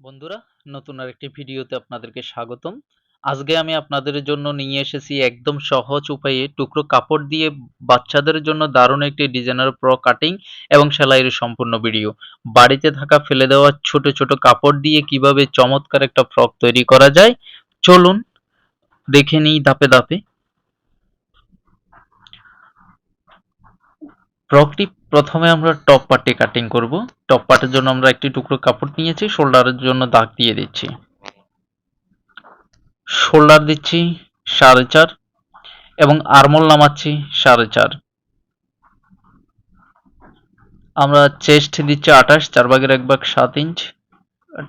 বন্ধুরা, নতুন আরেকটি ভিডিওতে আপনাদেরকে স্বাগতম। আজকে আমি আপনাদের জন্য নিয়ে এসেছি একদম সহজ উপায়ে টুকরো কাপড় দিয়ে বাচ্চাদের জন্য দারুণ একটি ডিজাইনার প্রো কাটিং এবং সেলাইয়ের সম্পূর্ণ ভিডিও। বাড়িতে থাকা ফেলে দেওয়া ছোট ছোট কাপড় দিয়ে কীভাবে চমৎকার একটা ফ্রক তৈরি করা যায়, চলুন দেখে নিই ধাপে ধাপে। ফ্রকটি প্রথমে আমরা টপ পার্টে কাটিং করব। টপ পার্টের জন্য আমরা একটি টুকরো কাপড় নিয়েছি শোল্ডারের জন্য দাগ দিয়ে দিচ্ছি। শোল্ডার দিচ্ছি সাড়ে চার এবং আরমোল নামাচ্ছি সাড়ে চার। আমরা চেস্ট দিচ্ছি আঠাশ, চার ভাগের এক ভাগ সাত ইঞ্চ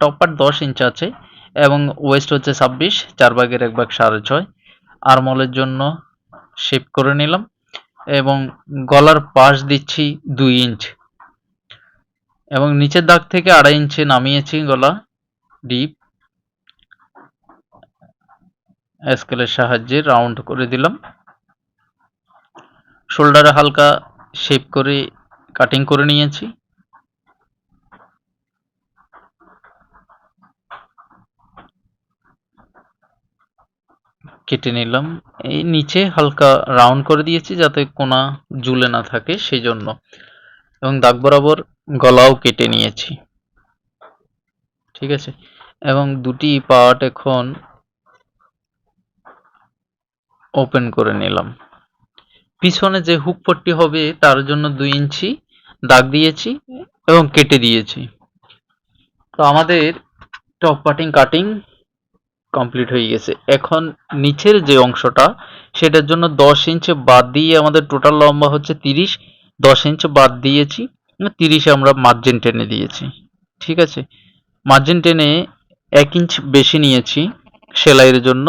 টপ পার্ট দশ ইঞ্চ আছে এবং ওয়েস্ট হচ্ছে ছাব্বিশ, চার ভাগের এক ভাগ সাড়ে ছয়। আরমোলের জন্য শেপ করে নিলাম। এবং গলার পাশ দিচ্ছি দুই ইঞ্চ। এবং নিচের দাগ থেকে আড়াই ইঞ্চে নামিয়েছি গলা, ডিপ। স্কেলের সাহায্যে রাউন্ড করে দিলাম। শোল্ডারে হালকা শেপ করে কাটিং করে নিয়েছি। কেটে নিলাম। এই নিচে হালকা রাউন্ড করে দিয়েছি যাতে কোনা জুলে না থাকে সেই জন্য এবং দাগ বরাবর গলাও কেটে নিয়েছি। ঠিক আছে? এবং দুটি পার্ট এখন ওপেন করে নিলাম। পিছনে যে হুক পট্টি হবে তার জন্য দুই ইঞ্চি দাগ দিয়েছি এবং কেটে দিয়েছি। তো আমাদের টপ পাটিং, কাটিং কমপ্লিট হয়ে গেছে। এখন নিচের যে অংশটা, সেটার জন্য দশ ইঞ্চ বাদ দিয়ে আমাদের টোটাল লম্বা হচ্ছে তিরিশ। দশ ইঞ্চ বাদ দিয়েছি তিরিশে আমরা মার্জিন টেনে দিয়েছি। ঠিক আছে? মার্জিন টেনে এক ইঞ্চ বেশি নিয়েছি সেলাইয়ের জন্য,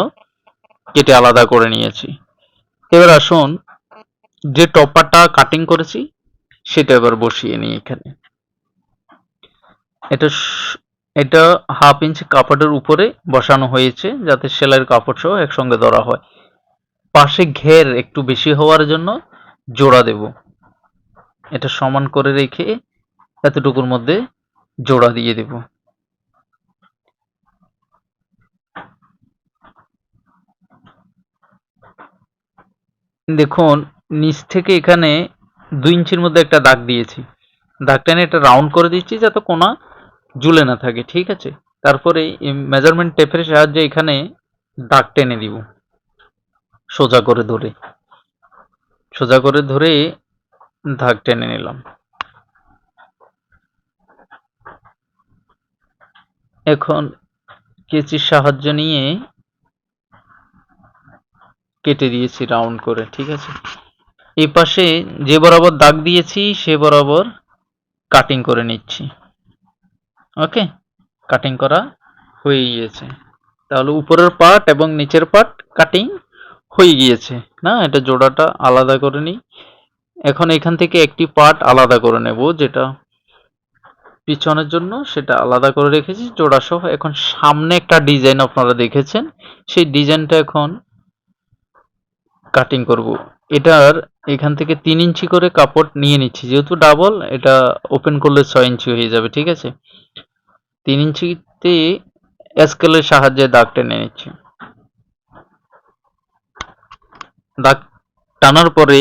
কেটে আলাদা করে নিয়েছি। এবার আসুন, যে টপারটা কাটিং করেছি, সেটা এবার বসিয়ে নিই এখানে। এটা এটা হাফ ইঞ্চ কাপড়ের উপরে বসানো হয়েছে যাতে সেলাইয়ের কাপড় সহ একসঙ্গে ধরা হয়। পাশে ঘের একটু বেশি হওয়ার জন্য জোড়া দেব। এটা সমান করে রেখে এতটুকুর মধ্যে জোড়া দিয়ে দেব। দেখুন, নিচ থেকে এখানে দুই ইঞ্চির মধ্যে একটা দাগ দিয়েছি। দাগটা নিয়ে এটা রাউন্ড করে দিচ্ছি যাতে কোনা ঝুলে না থাকে, ঠিক আছে? তারপরে মেজারমেন্ট টেপের সাহায্যে এখানে দাগ টেনে দিব। সোজা করে ধরে। সোজা করে ধরে দাগ টেনে নিলাম। এখন কেচির সাহায্য নিয়ে কেটে দিয়েছি রাউন্ড করে, ঠিক আছে? এই পাশে যে বরাবর দাগ দিয়েছি, সে বরাবর কাটিং করে নিচ্ছি। ওকে কাটিং করা হয়ে গিয়েছে। তাহলে উপরের পার্ট এবং নিচের পার্ট কাটিং হয়ে গিয়েছে, না? এটা জোড়াটা আলাদা করে নিই। এখন এখান থেকে একটি পার্ট আলাদা করে নেব, যেটা পিছনের জন্য সেটা আলাদা করে রেখেছি। জোড়া সহ এখন সামনে একটা ডিজাইন আপনারা দেখেছেন, সেই ডিজাইনটা এখন কাটিং করব। এটার এখান থেকে তিন ইঞ্চি করে কাপড় নিয়ে নিচ্ছি। যেহেতু ডাবল এটা ওপেন করলে ছয় ইঞ্চি হয়ে যাবে, ঠিক আছে? তিন ইঞ্চিতে স্কেলের সাহায্যে দাগ টেনে নিচ্ছি। দাগ টানার পরে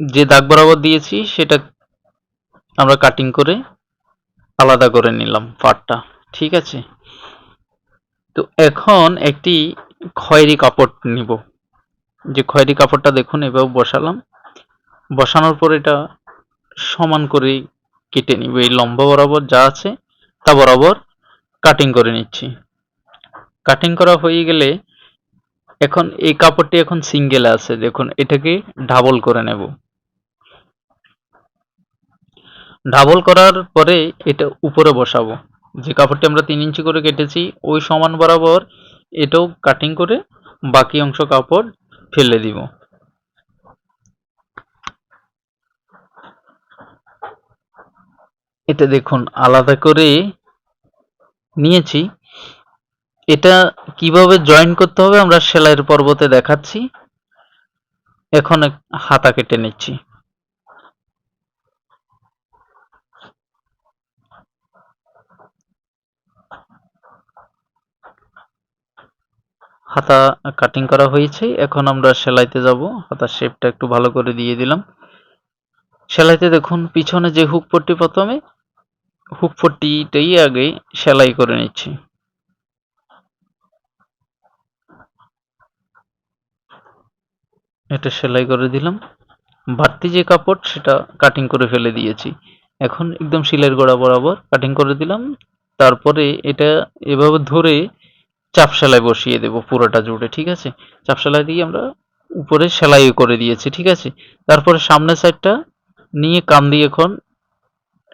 যে দাগ বরাবর দিয়েছি, সেটা আমরা কাটিং করে আলাদা করে নিলাম পাটটা ঠিক আছে? তো এখন একটি খয়েরি কাপড় নিব। যে খয়েরি কাপড়টা দেখুন, এভাবে বসালাম। বসানোর পর এটা সমান করে কেটে নিব। এই লম্বা বরাবর যা আছে তা বরাবর কাটিং করে নিচ্ছি। কাটিং করা হয়ে গেলে এখন এই কাপড়টি এখন সিঙ্গেল আছে, দেখুন, এটাকে ডাবল করে নেব। ডাবল করার পরে এটা উপরে বসাবো। যে কাপড়টি আমরা তিন ইঞ্চি করে কেটেছি, ওই সমান বরাবর এটাও কাটিং করে বাকি অংশ কাপড় ফেলে দিব। এটা দেখুন, আলাদা করে নিয়েছি। এটা কীভাবে জয়েন করতে হবে আমরা সেলাইয়ের পর্বতে দেখাচ্ছি। এখন হাতা কেটে নিচ্ছি। হাতা কাটিং করা হয়েছে। এখন আমরা সেলাইতে যাব। হাতার শেপটা একটু ভালো করে দিয়ে দিলাম। সেলাইতে দেখুন, পিছনে যে হুক পট্টি প্রথমে হুক পট্টিটাই আগে সেলাই করে নিচ্ছি। এটা সেলাই করে দিলাম। বাড়তি যে কাপড়, সেটা কাটিং করে ফেলে দিয়েছি। এখন একদম শিলের গোড়া বরাবর কাটিং করে দিলাম। তারপরে এটা এভাবে ধরে চাপ সেলাই বসিয়ে দেব পুরোটা জুড়ে, ঠিক আছে? চাপ সেলাই দিয়ে আমরা উপরে সেলাই করে দিয়েছি, ঠিক আছে? তারপরে সামনের সাইডটা নিয়ে কান দিয়ে এখন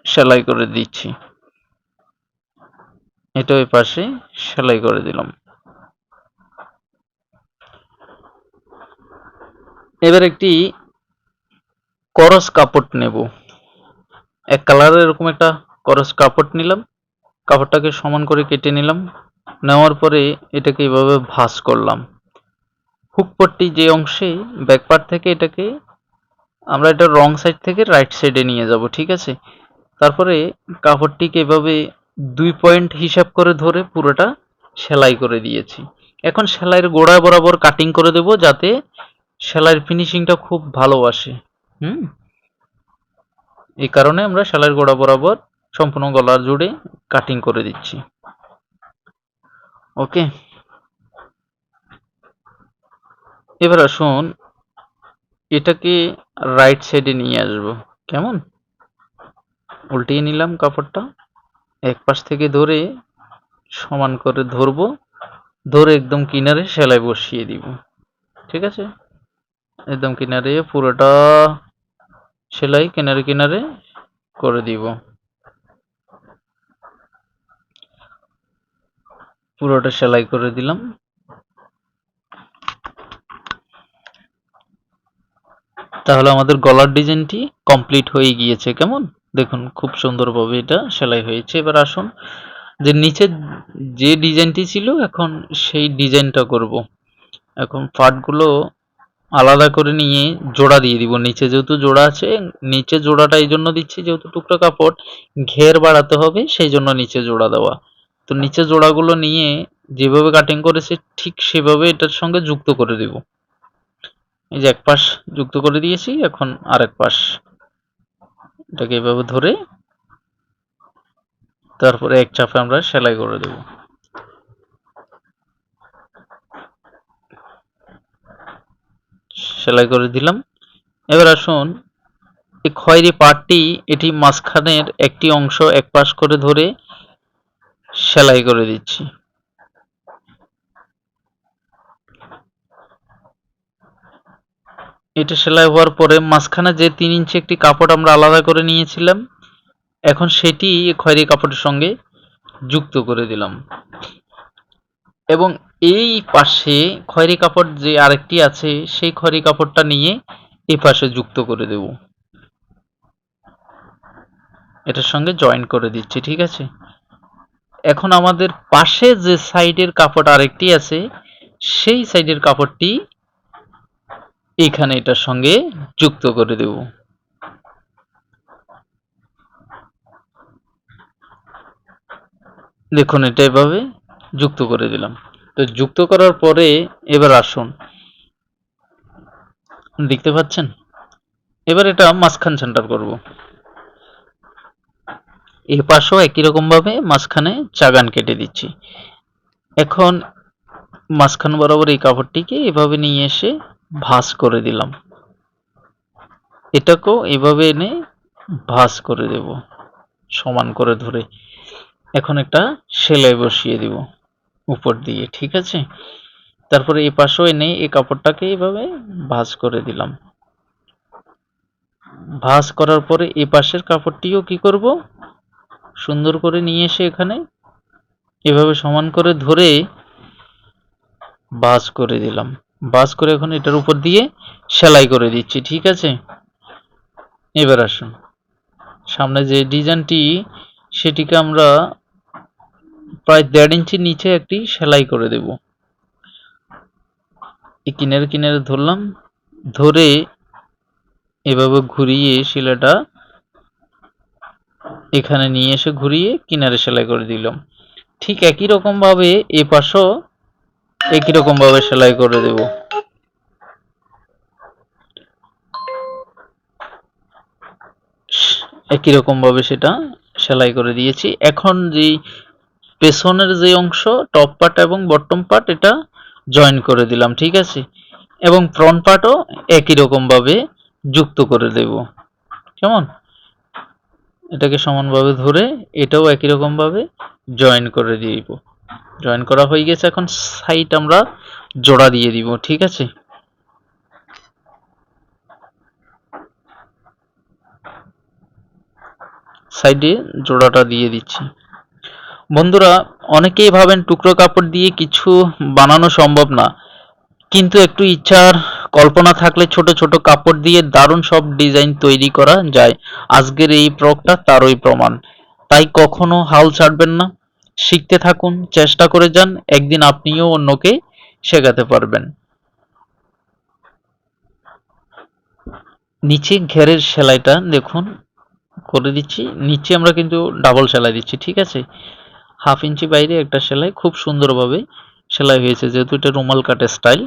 সেলাই করে দিচ্ছি। এটা ওই পাশে সেলাই করে দিলাম। এবার একটি করস কাপড় নেব। এক কালারের এরকম একটা করস কাপড় নিলাম। কাপড়টাকে সমান করে কেটে নিলাম। নেওয়ার পরে এটাকে এভাবে ভাঁজ করলাম। হুকপট্টি যে অংশে ব্যাকপার্ট থেকে এটাকে আমরা এটা রং সাইড থেকে রাইট সাইডে নিয়ে যাব, ঠিক আছে? তারপরে কাপড়টিকে এভাবে দুই পয়েন্ট হিসাব করে ধরে পুরোটা সেলাই করে দিয়েছি। এখন সেলাইয়ের গোড়া বরাবর কাটিং করে দেব যাতে সেলাইয়ের ফিনিশিংটা খুব ভালো আসে। হুম? এই কারণে আমরা সেলাইয়ের গোড়া বরাবর সম্পূর্ণ গলার জুড়ে কাটিং করে দিচ্ছি। ওকে। এবার আসুন এটাকে রাইট সাইডে নিয়ে আসব। কেমন? উল্টিয়ে নিলাম কাপড়টা। এক পাশ থেকে ধরে সমান করে ধরবো। ধরে একদম কিনারে সেলাই বসিয়ে দিব। ঠিক আছে? একদম কিনারে পুরোটা সেলাই কিনারে কিনারে করে দিব। পুরোটা সেলাই করে দিলাম। তাহলে আমাদের গলার ডিজাইনটি কমপ্লিট হয়ে গিয়েছে। কেমন? দেখুন, খুব সুন্দরভাবে এটা সেলাই হয়েছে। এবার আসুন, যে নিচে যে ডিজাইনটি ছিল, এখন সেই ডিজাইনটা করব। এখন পার্টগুলো আলাদা করে নিয়ে জোড়া দিয়ে দিব। নিচে যেহেতু জোড়া আছে, নিচে জোড়াটা এই জন্য দিচ্ছি যেহেতু টুকরা কাপড়, ঘের বাড়াতে হবে, সেই জন্য নিচে জোড়া দেওয়া। তো নিচে জোড়াগুলো নিয়ে যেভাবে কাটিং করেছে, ঠিক সেভাবে এটার সঙ্গে যুক্ত করে দিব। এই যে এক পাশ যুক্ত করে দিয়েছি, এখন আরেক পাশ এটাকে এভাবে ধরে তারপরে এক চাপে আমরা সেলাই করে দেব। সেলাই করে দিলাম। এবার আসুন, এই খয়েরি পার্টটি এটি মাঝখানের একটি অংশ এক পাশ করে ধরে সেলাই করে দিচ্ছি। এটা সেলাই হওয়ার পরে মাঝখানে যে তিন ইঞ্চি একটি কাপড় আমরা আলাদা করে নিয়েছিলাম, এখন সেটি খয়েরি কাপড়ের সঙ্গে যুক্ত করে দিলাম। এবং এই পাশে খয়েরি কাপড় যে আরেকটি আছে, সেই খয়েরি কাপড়টা নিয়ে এই পাশে যুক্ত করে দেব। এটার সঙ্গে জয়েন করে দিচ্ছি, ঠিক আছে? এখন আমাদের পাশে যে সাইডের কাপড় আরেকটি আছে, সেই সাইডের কাপড়টি এখানে এটার সঙ্গে যুক্ত করে দেব। দেখুন, এটা এভাবে যুক্ত করে দিলাম। তো যুক্ত করার পরে এবার আসুন। দেখতে পাচ্ছেন? এবার এটা মাঝখান সেন্টার করব। এই পাশেও একই রকম ভাবে মাঝখানে চাগান কেটে দিচ্ছি। এখন মাঝখান বরাবর এই কাপড়টিকে এভাবে নিয়ে এসে ভাঁজ করে দিলাম। এটাকেও এভাবে এনে ভাঁজ করে দেব, সমান করে ধরে। এখন একটা সেলাই বসিয়ে দিব উপর দিয়ে, ঠিক আছে? তারপরে এই পাশেও এনে এই কাপড়টাকে এইভাবে ভাঁজ করে দিলাম। ভাঁজ করার পরে এই পাশের কাপড়টিও কি করব? সুন্দর করে নিয়ে এসে এখানে এভাবে সমান করে ধরে ভাঁজ করে দিলাম। ভাঁজ করে এখন এটার উপর দিয়ে সেলাই করে দিচ্ছি, ঠিক আছে? এবার আসুন। সামনে যে ডিজাইনটি, সেটিকে আমরা প্রায় দেড় ইঞ্চি নিচে একটি সেলাই করে দেব। কিনারে কিনারে ধরলাম, ধরে এভাবে ঘুরিয়ে শিলাটা এখানে নিয়ে এসে ঘুরিয়ে কিনারে সেলাই করে দিলাম। ঠিক একই রকম ভাবে এ পাশও একই রকম ভাবে সেলাই করে দেব? একই রকম ভাবে সেটা সেলাই করে দিয়েছি। এখন যে পেছনের যে অংশ টপ পার্ট এবং বটম পার্ট এটা জয়েন করে দিলাম, ঠিক আছে? এবং ফ্রন্ট পার্টও একই রকম ভাবে যুক্ত করে দেব। কেমন? এটাকে সমানভাবে ধরে এটাও একই রকম ভাবে জয়েন করে দিব। জয়েন করা হয়ে গেছে, এখন সাইড আমরা জোড়া দিয়ে দিব, ঠিক আছে? সাইডে জোড়াটা দিয়ে দিচ্ছি। বন্ধুরা, অনেকেই ভাবেন টুকরো কাপড় দিয়ে কিছু বানানো সম্ভব না, কিন্তু একটু ইচ্ছার কল্পনা থাকলে ছোট ছোট কাপড় দিয়ে দারুণ সব ডিজাইন তৈরি করা যায়। আজকের এই প্রকটা তারই প্রমাণ। তাই কখনো হাল ছাড়বেন না। শিখতে থাকুন, চেষ্টা করে যান, একদিন আপনিও অন্যকে শেখাতে পারবেন। নিচে ঘেরের সেলাইটা দেখুন, করে দিচ্ছি। নিচে আমরা কিন্তু ডাবল সেলাই দিচ্ছি, ঠিক আছে? হাফ ইঞ্চি বাইরে একটা সেলাই, খুব সুন্দরভাবে সেলাই হয়েছে, যেহেতু এটা রুমাল কাটের স্টাইল।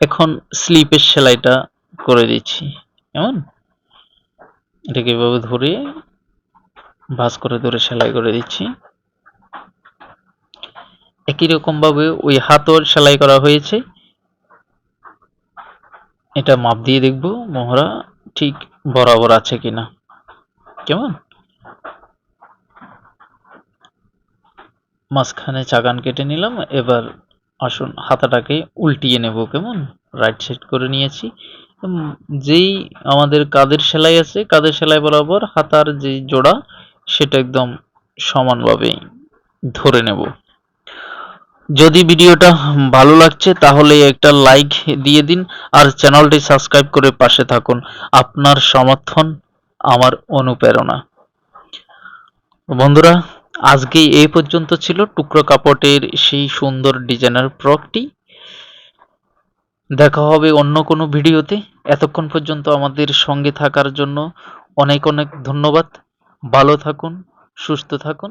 এখন স্লিপের সেলাইটা করে দিচ্ছি, কেমন? এটাকে এভাবে ধরে ভাঁজ করে ধরে সেলাই করে দিচ্ছি। একই রকম ভাবে ওই হাতর সেলাই করা হয়েছে। এটা মাপ দিয়ে দেখব, মোহরা ঠিক বরাবর আছে কিনা। কেমন? মাঝখানে চাগান কেটে নিলাম, এবার আসুন হাতাটাকে উল্টিয়ে নেব কেমন? রাইট সাইড করে নিয়েছি। যেই আমাদের কাদের সেলাই আছে কাদের সেলাই বরাবর হাতার যে জোড়া, সেটা একদম সমানভাবে ধরে নেব। যদি ভিডিওটা ভালো লাগছে, তাহলে একটা লাইক দিয়ে দিন আর চ্যানেলটি সাবস্ক্রাইব করে পাশে থাকুন। আপনার সমর্থন আমার অনুপ্রেরণা। বন্ধুরা আজকে এই পর্যন্ত ছিল টুকরো কাপড়ের সেই সুন্দর ডিজাইনার ফ্রকটি দেখা হবে অন্য কোনো ভিডিওতে। এতক্ষণ পর্যন্ত আমাদের সঙ্গে থাকার জন্য অনেক অনেক ধন্যবাদ। ভালো থাকুন, সুস্থ থাকুন।